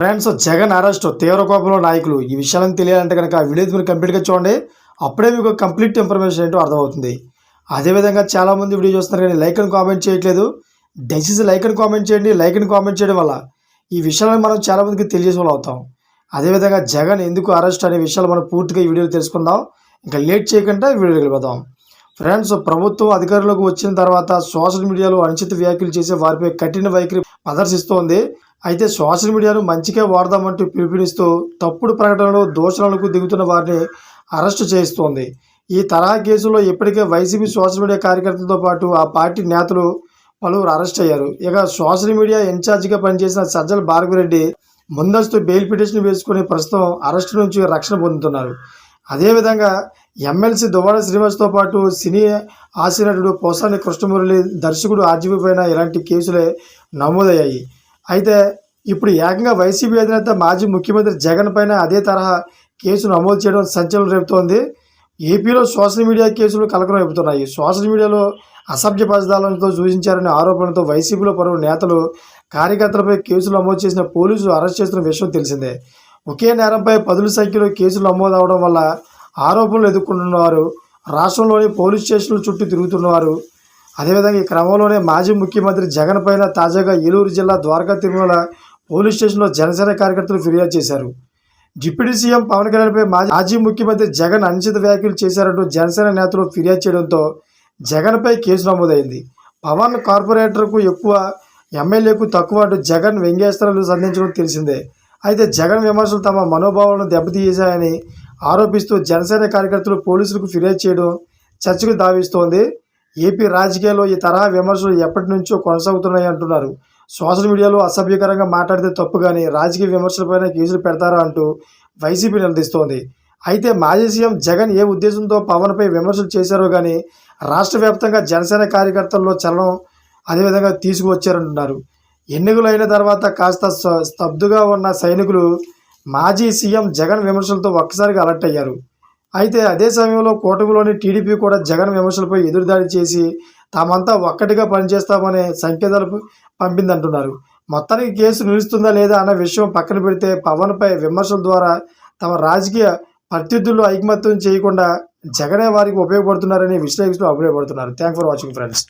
Friends Jagan arrest తీవ్ర కోపంలో నాయకులు. ఈ విషయాలను తెలియాలంటే కనుక ఆ వీడియో మీరు కంప్లీట్గా చూడండి. అప్పుడే మీకు కంప్లీట్ ఇన్ఫర్మేషన్ ఏంటో అర్థమవుతుంది. అదేవిధంగా చాలామంది వీడియో చూస్తున్నారు కానీ లైక్ అని కామెంట్ చేయట్లేదు. దయచేసి లైక్ అని కామెంట్ చేయండి. లైక్ అని కామెంట్ చేయడం వల్ల ఈ విషయాలను మనం చాలామందికి తెలియజేసే అవుతాం. అదేవిధంగా జగన్ ఎందుకు అరెస్ట్ అనే విషయాలు మనం పూర్తిగా ఈ వీడియోలో తెలుసుకుందాం. ఇంకా లేట్ చేయకుండా వీడియో వెళ్ళిపోదాం. ఫ్రెండ్స్ ప్రభుత్వం అధికారంలోకి వచ్చిన తర్వాత సోషల్ మీడియాలో అనుచిత వ్యాఖ్యలు చేసే వారిపై కఠిన వైఖరి ప్రదర్శిస్తోంది. అయితే సోషల్ మీడియాను మంచిగా వాడదామంటూ పిలుపునిస్తూ తప్పుడు ప్రకటనలు దోషణలకు దిగుతున్న వారిని అరెస్టు చేస్తోంది ఈ తరహా కేసులో ఇప్పటికే వైసీపీ సోషల్ మీడియా కార్యకర్తలతో పాటు ఆ పార్టీ నేతలు పలువురు అరెస్ట్ అయ్యారు. ఇక సోషల్ మీడియా ఇన్ఛార్జిగా పనిచేసిన సజ్జల భార్గవరెడ్డి ముందస్తు బెయిల్ పిటిషన్ వేసుకుని ప్రస్తుతం అరెస్టు నుంచి రక్షణ పొందుతున్నారు. అదేవిధంగా ఎమ్మెల్సీ దువ్వాడ శ్రీనివాస్తో పాటు సినీ ఆశీనటుడు పోసాని కృష్ణమురళి దర్శకుడు ఆర్జీవి పైన ఇలాంటి కేసులే నమోదయ్యాయి. అయితే ఇప్పుడు ఏకంగా వైసీపీ అధినేత మాజీ ముఖ్యమంత్రి జగన్ పైన అదే తరహా కేసు నమోదు చేయడం సంచలనం రేపుతోంది. ఏపీలో సోషల్ మీడియా కేసులు కలకలం రేపుతున్నాయి. సోషల్ మీడియాలో అసభ్య పదాలతో సూచించారనే ఆరోపణలతో వైసీపీలో పలువురు నేతలు కార్యకర్తలపై కేసులు నమోదు చేసిన పోలీసులు అరెస్ట్ చేస్తున్న విషయం తెలిసిందే. ఒకే నేరంపై పదుల సంఖ్యలో కేసులు నమోదు అవడం వల్ల ఆరోపణలు ఎదుర్కొంటున్నవారు రాష్ట్రంలోని పోలీస్ స్టేషన్ల చుట్టూ తిరుగుతున్నవారు అదేవిధంగా ఈ క్రమంలోనే మాజీ ముఖ్యమంత్రి జగన్ పైన తాజాగా ఏలూరు జిల్లా ద్వారకా తిరుమల పోలీస్ స్టేషన్లో జనసేన కార్యకర్తలు ఫిర్యాదు చేశారు. డిప్యూటీ సీఎం పవన్ కళ్యాణ్పై మాజీ మాజీ ముఖ్యమంత్రి జగన్ అనుచిత వ్యాఖ్యలు చేశారంటూ జనసేన నేతలు ఫిర్యాదు చేయడంతో జగన్పై కేసు నమోదైంది. పవన్ కార్పొరేటర్కు ఎక్కువ ఎమ్మెల్యేకు తక్కువ అంటూ జగన్ వ్యంగ్యాస్త్రాలు సంధించడం తెలిసిందే. అయితే జగన్ విమర్శలు తమ మనోభావాలను దెబ్బతీసాయని ఆరోపిస్తూ జనసేన కార్యకర్తలు పోలీసులకు ఫిర్యాదు చేయడం చర్చకు దావిస్తోంది ఏపీ రాజకీయాల్లో ఈ తరహా విమర్శలు ఎప్పటి నుంచో కొనసాగుతున్నాయి అంటున్నారు. సోషల్ మీడియాలో అసభ్యకరంగా మాట్లాడితే తప్పు కానీ రాజకీయ విమర్శలపైన కేసులు పెడతారా అంటూ వైసీపీ నిలదీస్తోంది. అయితే మాజీ సీఎం జగన్ ఏ ఉద్దేశంతో పవన్పై విమర్శలు చేశారో కానీ రాష్ట్ర వ్యాప్తంగా జనసేన కార్యకర్తల్లో చలనం అదేవిధంగా తీసుకువచ్చారంటున్నారు. ఎన్నికలు అయిన తర్వాత కాస్త స్తబ్దుగా ఉన్న సైనికులు మాజీ సీఎం జగన్ విమర్శలతో ఒక్కసారిగా అలర్ట్ అయ్యారు. అయితే అదే సమయంలో కూటమిలోని టీడీపీ కూడా జగన్ విమర్శలపై ఎదురుదాడి చేసి తామంతా ఒక్కటిగా పనిచేస్తామనే సంకేతాలు పంపిందంటున్నారు. మొత్తానికి కేసు నిలుస్తుందా లేదా అన్న విషయం పక్కన పెడితే పవన్పై విమర్శల ద్వారా తమ రాజకీయ ప్రత్యర్థుల్లో ఐకమత్యం చేయకుండా జగనే వారికి ఉపయోగపడుతున్నారని విశ్లేషకులు అభిప్రాయపడుతున్నారు. Thank for watching friends